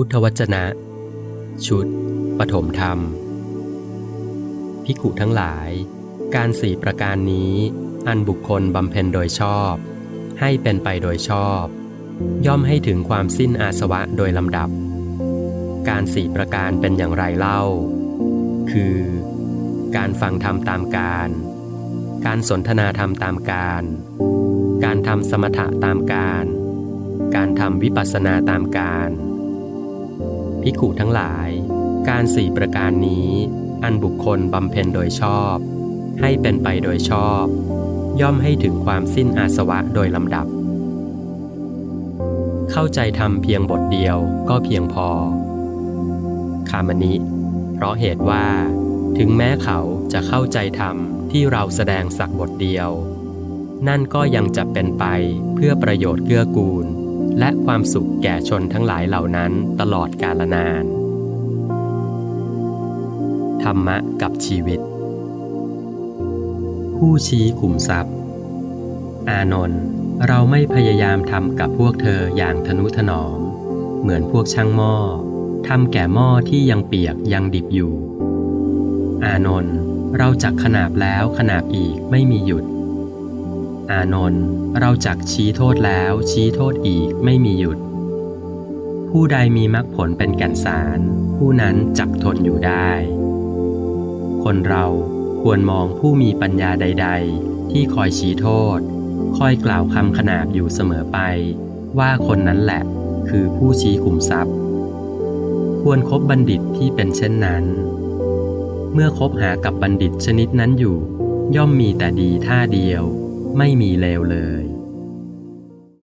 พุทธวจนะ ชุด ปฐมธรรม พิกุทั้งหลาย การสี่ประการนี้ อันบุคคลบำเพ็ญโดยชอบ ให้เป็นไปโดยชอบ ย่อมให้ถึงความสิ้นอาสวะโดยลำดับ การสี่ประการเป็นอย่างไรเล่า คือ การฟังธรรมตามการ การสนทนาธรรมตามการ การทำสมถะตามการการทำวิปัสสนาตามการ ภิกขุทั้งหลาย การสี่ประการนี้ อันบุคคลบำเพ็ญโดยชอบ ให้เป็นไปโดยชอบ ย่อมให้ถึงความสิ้นอาสวะโดยลำดับ เข้าใจธรรมเพียงบทเดียวก็เพียงพอ คามนิ เพราะเหตุว่า ถึงแม้เขาจะเข้าใจธรรมที่เราแสดงสักบทเดียว นั่นก็ยังจะเป็นไปเพื่อประโยชน์เกื้อกูล และความสุขแก่ชนทั้งหลายเหล่านั้นตลอดกาลนาน ธรรมะกับชีวิต ผู้ชี้ขุมทรัพย์ อานนท์เราไม่พยายามทำกับพวกเธออย่างทนุถนอม เหมือนพวกช่างหม้อทำแก่หม้อที่ยังเปียกยังดิบอยู่ อานนท์เราจักขนาบแล้วขนาบอีกไม่มีหยุด อานนท์เราจักชี้โทษแล้ว ชี้โทษอีกไม่มีหยุด ผู้ใดมีมรรคผลเป็นแก่นสาร ผู้นั้นจักทนอยู่ได้ คนเราควรมองผู้มีปัญญาใด ๆ ที่คอยชี้โทษ คอยกล่าวคำขนาบอยู่เสมอไป ว่าคนนั้นแหละคือผู้ชี้ขุมทรัพย์ ควรคบบัณฑิตที่เป็นเช่นนั้น เมื่อคบหากับบัณฑิตชนิดนั้นอยู่ ย่อมมีแต่ดีท่าเดียว ไม่มีเลวเลย